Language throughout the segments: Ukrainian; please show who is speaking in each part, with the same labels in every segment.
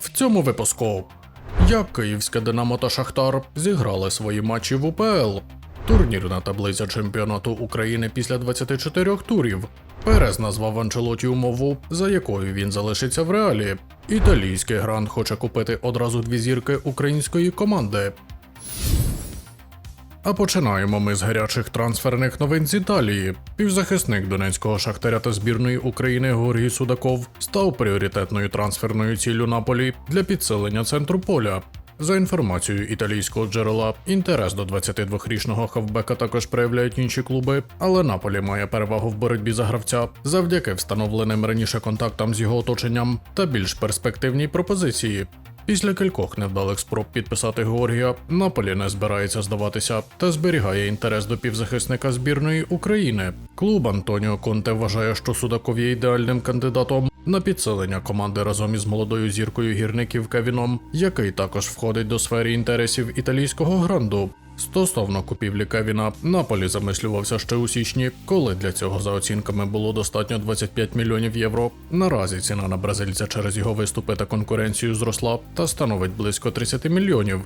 Speaker 1: В цьому випуску як Київське Динамо та Шахтар зіграли свої матчі в УПЛ. Турнірна таблиця чемпіонату України після 24 турів. Перес назвав Анчелоті умову, за якою він залишиться в реалі. Італійський грант хоче купити одразу дві зірки української команди. А починаємо ми з гарячих трансферних новин з Італії. Півзахисник донецького шахтаря та збірної України Георгій Судаков став пріоритетною трансферною ціллю Наполі для підсилення центру поля. За інформацією італійського джерела, інтерес до 22-річного хавбека також проявляють інші клуби, але Наполі має перевагу в боротьбі за гравця завдяки встановленим раніше контактам з його оточенням та більш перспективній пропозиції. Після кількох невдалих спроб підписати Георгія, Наполі не збирається здаватися та зберігає інтерес до півзахисника збірної України. Клуб Антоніо Конте вважає, що Судаков є ідеальним кандидатом на підсилення команди разом із молодою зіркою гірників Кевіном, який також входить до сфери інтересів італійського гранду. Стосовно купівлі Кевіна, Наполі замислювався ще у січні, коли для цього за оцінками було достатньо 25 мільйонів євро. Наразі ціна на бразильця через його виступи та конкуренцію зросла та становить близько 30 мільйонів.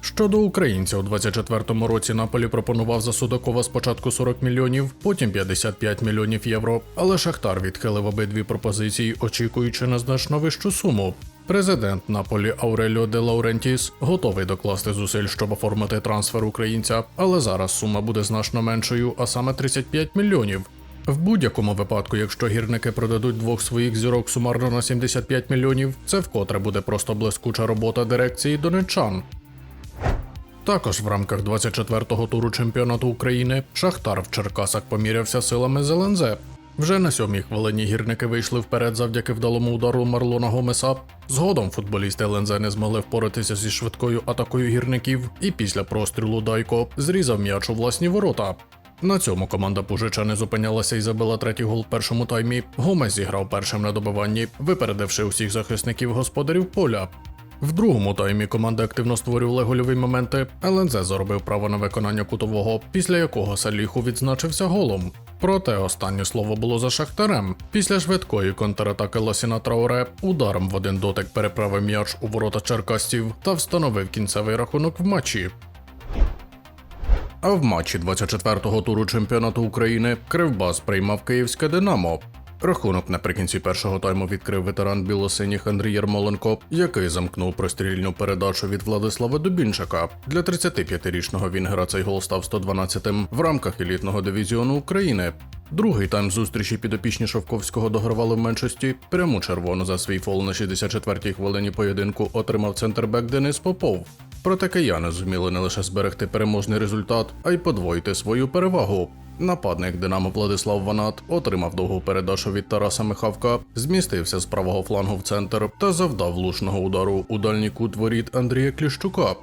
Speaker 1: Щодо українця, у 24-му році Наполі пропонував за Судакова спочатку 40 мільйонів, потім 55 мільйонів євро, але Шахтар відхилив обидві пропозиції, очікуючи на значно вищу суму. Президент Наполі Ауреліо де Лаурентіс готовий докласти зусиль, щоб оформити трансфер українця, але зараз сума буде значно меншою, а саме 35 мільйонів. В будь-якому випадку, якщо гірники продадуть двох своїх зірок сумарно на 75 мільйонів, це вкотре буде просто блискуча робота дирекції донеччан. Також в рамках 24-го туру чемпіонату України Шахтар в Черкасах помірявся силами з ЛНЗ. Вже на сьомій хвилині гірники вийшли вперед завдяки вдалому удару Марлона Гомеса. Згодом футболісти ЛНЗ не змогли впоратися зі швидкою атакою гірників, і після прострілу Дайко зрізав м'яч у власні ворота. На цьому команда Пужича не зупинялася і забила третій гол в першому таймі. Гомес зіграв першим на добиванні, випередивши усіх захисників господарів поля. В другому таймі команда активно створювала гольові моменти. ЛНЗ заробив право на виконання кутового, після якого Саліху відзначився голом. Проте останнє слово було за шахтарем. Після швидкої контратаки Лосіна Трауре ударом в один дотик переправив м'яч у ворота черкастів та встановив кінцевий рахунок в матчі. А в матчі 24-го туру чемпіонату України Кривбас приймав київське Динамо. Рахунок наприкінці першого тайму відкрив ветеран білосиніх Андрій Ярмоленко, який замкнув прострільну передачу від Владислава Дубінчака. Для 35-річного Вінгера цей гол став 112-м в рамках елітного дивізіону України. Другий тайм зустрічі підопічні Шовковського догравали в меншості. Пряму червону за свій фол на 64-й хвилині поєдинку отримав центрбек Денис Попов. Проте кияни зуміли не лише зберегти переможний результат, а й подвоїти свою перевагу. Нападник Динамо Владислав Ванат отримав довгу передачу від Тараса Михавка, змістився з правого флангу в центр та завдав влучного удару у дальній кут воріт Андрія Кліщука.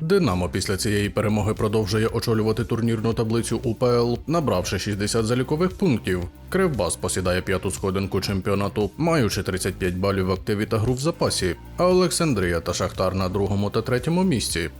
Speaker 1: Динамо після цієї перемоги продовжує очолювати турнірну таблицю УПЛ, набравши 60 залікових пунктів. Кривбас посідає п'яту сходинку чемпіонату, маючи 35 балів в активі та гру в запасі, а Олександрія та Шахтар на другому та третьому місці.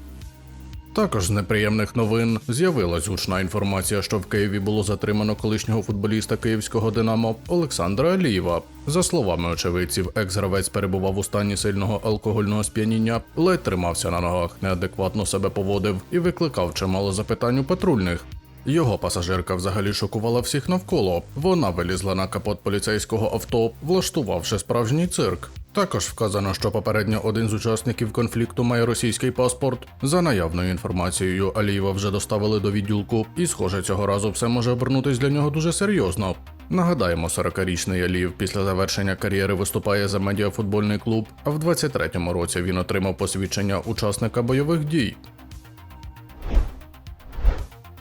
Speaker 1: Також з неприємних новин з'явилась гучна інформація, що в Києві було затримано колишнього футболіста київського Динамо Олександра Алієва. За словами очевидців, екс-гравець перебував у стані сильного алкогольного сп'яніння, ледь тримався на ногах, неадекватно себе поводив і викликав чимало запитань у патрульних. Його пасажирка взагалі шокувала всіх навколо. Вона вилізла на капот поліцейського авто, влаштувавши справжній цирк. Також вказано, що попередньо один з учасників конфлікту має російський паспорт. За наявною інформацією, Алієва вже доставили до відділку, і, схоже, цього разу все може обернутись для нього дуже серйозно. Нагадаємо, 40-річний Алієв після завершення кар'єри виступає за медіафутбольний клуб, а в 23-му році він отримав посвідчення учасника бойових дій.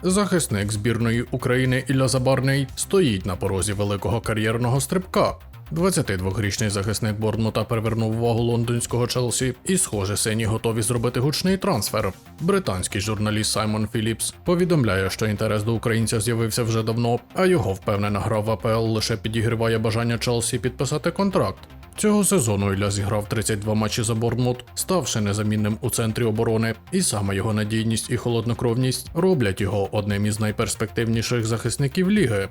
Speaker 1: Захисник збірної України Ілля Забарний стоїть на порозі великого кар'єрного стрибка. 22-річний захисник Борнмута привернув увагу лондонського Челсі, і, схоже, сині готові зробити гучний трансфер. Британський журналіст Саймон Філіпс повідомляє, що інтерес до українця з'явився вже давно, а його впевнена гра в АПЛ лише підігріває бажання Челсі підписати контракт. Цього сезону Ілля зіграв 32 матчі за Борнмут, ставши незамінним у центрі оборони, і саме його надійність і холоднокровність роблять його одним із найперспективніших захисників ліги.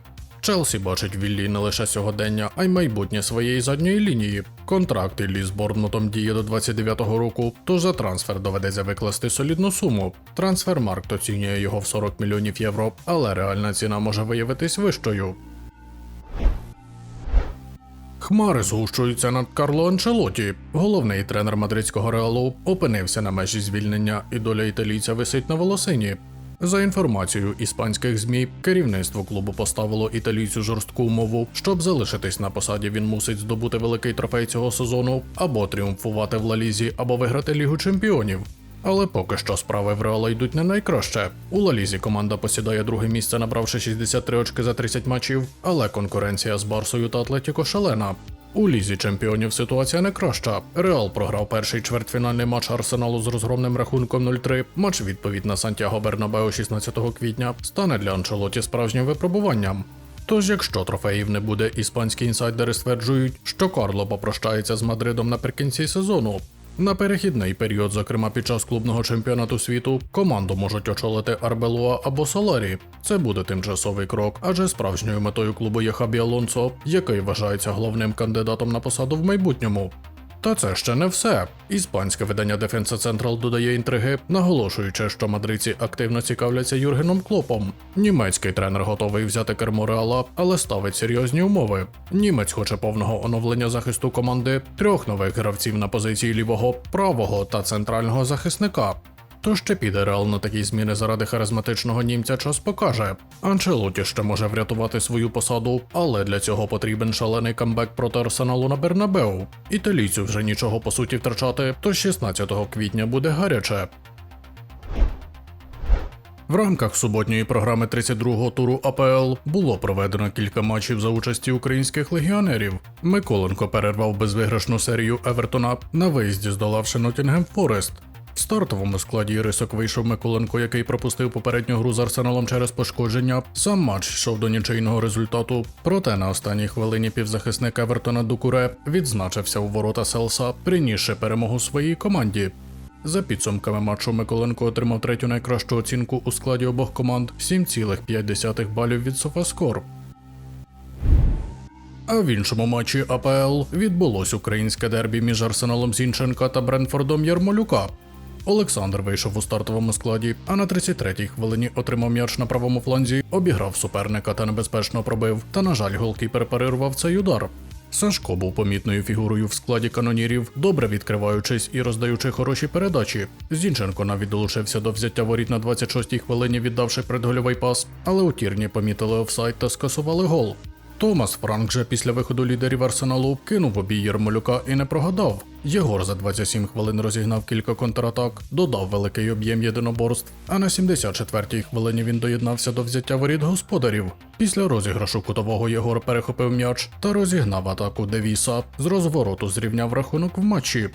Speaker 1: Челсі бачить в не лише сьогодення, а й майбутнє своєї задньої лінії. Контракт Іллі з Борнмутом діє до 29-го року, тож за трансфер доведеться викласти солідну суму. Трансфермаркт оцінює його в 40 мільйонів євро, але реальна ціна може виявитись вищою. Хмари згущуються над Карло Анчелоті. Головний тренер мадридського реалу опинився на межі звільнення, і доля італійця висить на волосині. За інформацією іспанських змі, керівництво клубу поставило італійцю жорстку умову, щоб залишитись на посаді. Він мусить здобути великий трофей цього сезону, або тріумфувати в Лалізі, або виграти Лігу чемпіонів. Але поки що справи в Реала йдуть не найкраще. У Лалізі команда посідає друге місце, набравши 63 очки за 30 матчів, але конкуренція з Барсою та Атлетіко шалена. У лізі чемпіонів ситуація не краща. Реал програв перший чвертьфінальний матч Арсеналу з розгромним рахунком 0-3. Матч відповідь на Сантьяго Бернабео 16 квітня стане для Анчелоті справжнім випробуванням. Тож, якщо трофеїв не буде, іспанські інсайдери стверджують, що Карло попрощається з Мадридом наприкінці сезону. На перехідний період, зокрема під час клубного чемпіонату світу, команду можуть очолити Арбелуа або Соларі. Це буде тимчасовий крок, адже справжньою метою клубу є Хабі Алонсо, який вважається головним кандидатом на посаду в майбутньому. Та це ще не все. Іспанське видання Defensa Central додає інтриги, наголошуючи, що мадридці активно цікавляться Юргеном Клопом. Німецький тренер готовий взяти кермо Реала, але ставить серйозні умови. Німець хоче повного оновлення захисту команди, трьох нових гравців на позиції лівого, правого та центрального захисника. То ще піде Реал на такі зміни заради харизматичного німця час покаже. Анчелоті ще може врятувати свою посаду, але для цього потрібен шалений камбек проти Арсеналу на Бернабеу. Італійцю вже нічого по суті втрачати, то 16 квітня буде гаряче. В рамках суботньої програми 32-го туру АПЛ було проведено кілька матчів за участі українських легіонерів. Миколенко перервав безвиграшну серію Евертона на виїзді, здолавши Нотінгем Форест. Стартовому складі рисок вийшов Миколенко, який пропустив попередню гру з Арсеналом через пошкодження. Сам матч йшов до нічийного результату. Проте на останній хвилині півзахисник Евертона Дукуре відзначився у ворота Селса, принісши перемогу своїй команді. За підсумками матчу Миколенко отримав третю найкращу оцінку у складі обох команд 7,5 балів від Софаскор. А в іншому матчі АПЛ відбулось українське дербі між Арсеналом Зінченка та Бренфордом Ярмолюка. Олександр вийшов у стартовому складі, а на 33-й хвилині отримав м'яч на правому фланзі, обіграв суперника та небезпечно пробив. Та, на жаль, голкіпер перервав цей удар. Сашко був помітною фігурою в складі канонірів, добре відкриваючись і роздаючи хороші передачі. Зінченко навіть долучився до взяття воріт на 26-й хвилині, віддавши предгольовий пас, але у тірні помітили офсайд та скасували гол. Томас Франк же після виходу лідерів Арсеналу кинув обій Єрмолюка і не прогадав. Єгор за 27 хвилин розігнав кілька контратак, додав великий об'єм єдиноборств, а на 74-й хвилині він доєднався до взяття воріт господарів. Після розіграшу кутового Єгор перехопив м'яч та розігнав атаку Девіса. З розвороту зрівняв рахунок в матчі.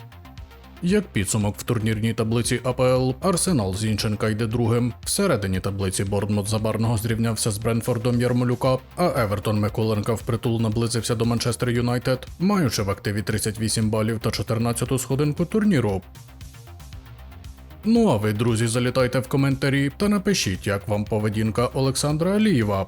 Speaker 1: Як підсумок в турнірній таблиці АПЛ, Арсенал Зінченка йде другим. Всередині таблиці Борнмут Забарного зрівнявся з Бренфордом Ярмолюка, а Евертон Миколенка впритул наблизився до Манчестер Юнайтед, маючи в активі 38 балів та 14-ту сходинку турніру. Ну а ви, друзі, залітайте в коментарі та напишіть, як вам поведінка Олександра Алієва.